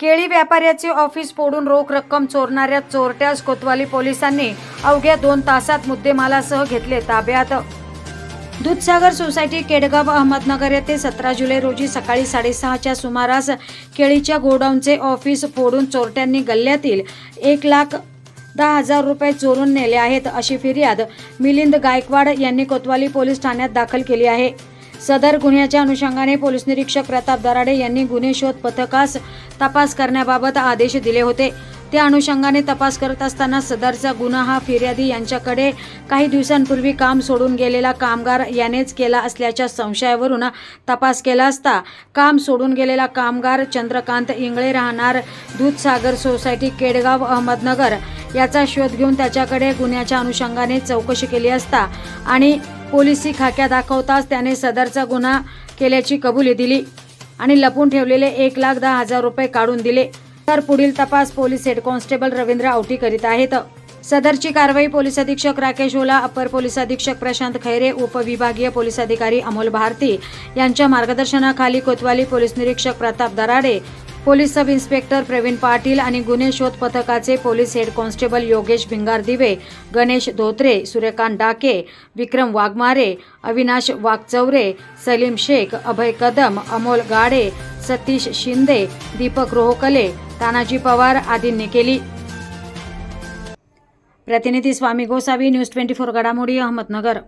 केळी व्यापाऱ्याचे ऑफिस फोडून रोख रक्कम चोरणाऱ्या चोरट्यास कोतवाली पोलिसांनी अवघ्या दोन तासात मुद्देमालासह घेतले ताब्यात. दूधसागर सोसायटी केडगाव अहमदनगर येथे सतरा जुलै रोजी सकाळी साडेसहाच्या सुमारास केळीच्या गोडाऊनचे ऑफिस फोडून चोरट्यांनी गल्ल्यातील एक लाख दहा हजार रुपये चोरून नेले आहेत अशी फिर्याद मिलिंद गायकवाड यांनी कोतवाली पोलीस ठाण्यात दाखल केली आहे. सदर गुन्ह्याच्या अनुषंगाने पोलीस निरीक्षक प्रताप दराडे यांनी गुन्हे शोध पथकास तपास करण्याबाबत आदेश दिले होते. त्या अनुषंगाने तपास करत असताना सदरचा गुन्हा हा फिर्यादी यांच्याकडे काही दिवसांपूर्वी काम सोडून गेलेला कामगार यानेच केला असल्याच्या संशयावरून तपास केला असता काम सोडून गेलेला कामगार चंद्रकांत इंगळे राहणार दूधसागर सोसायटी केडगाव अहमदनगर याचा शोध घेऊन त्याच्याकडे गुन्ह्याच्या अनुषंगाने चौकशी केली असता आणि पोलिसी खाक्या दाखवताच त्याने सदरचा गुन्हा केल्याची कबुली दिली आणि लपून ठेवलेले एक लाख दहा हजार रुपये काढून दिले. तर पुढील तपास police head constable Ravindra Awati करीत आहेत. सदरची कारवाई पोलीस अधीक्षक राकेश ओला अपर पोलीस अधीक्षक प्रशांत खैरे उपविभागीय पोलीस अधिकारी अमोल भारती यांच्या मार्गदर्शनाखाली कोतवाली पोलीस निरीक्षक Pratap Darade police sub inspector Pravin Patil आणि गुन्हे शोध पथकाचे police head constable Yogesh Bhingardive Ganesh Dhotre Suryakant डाके विक्रम वाघमारे अविनाश वाघचौरे सलीम शेख अभय कदम अमोल गाडे सतीश शिंदे दीपक रोहकले तानाजी पवार आदींनी केली प्रतिनिधी Swami Gosavi news twenty four घडामोडी अहमदनगर.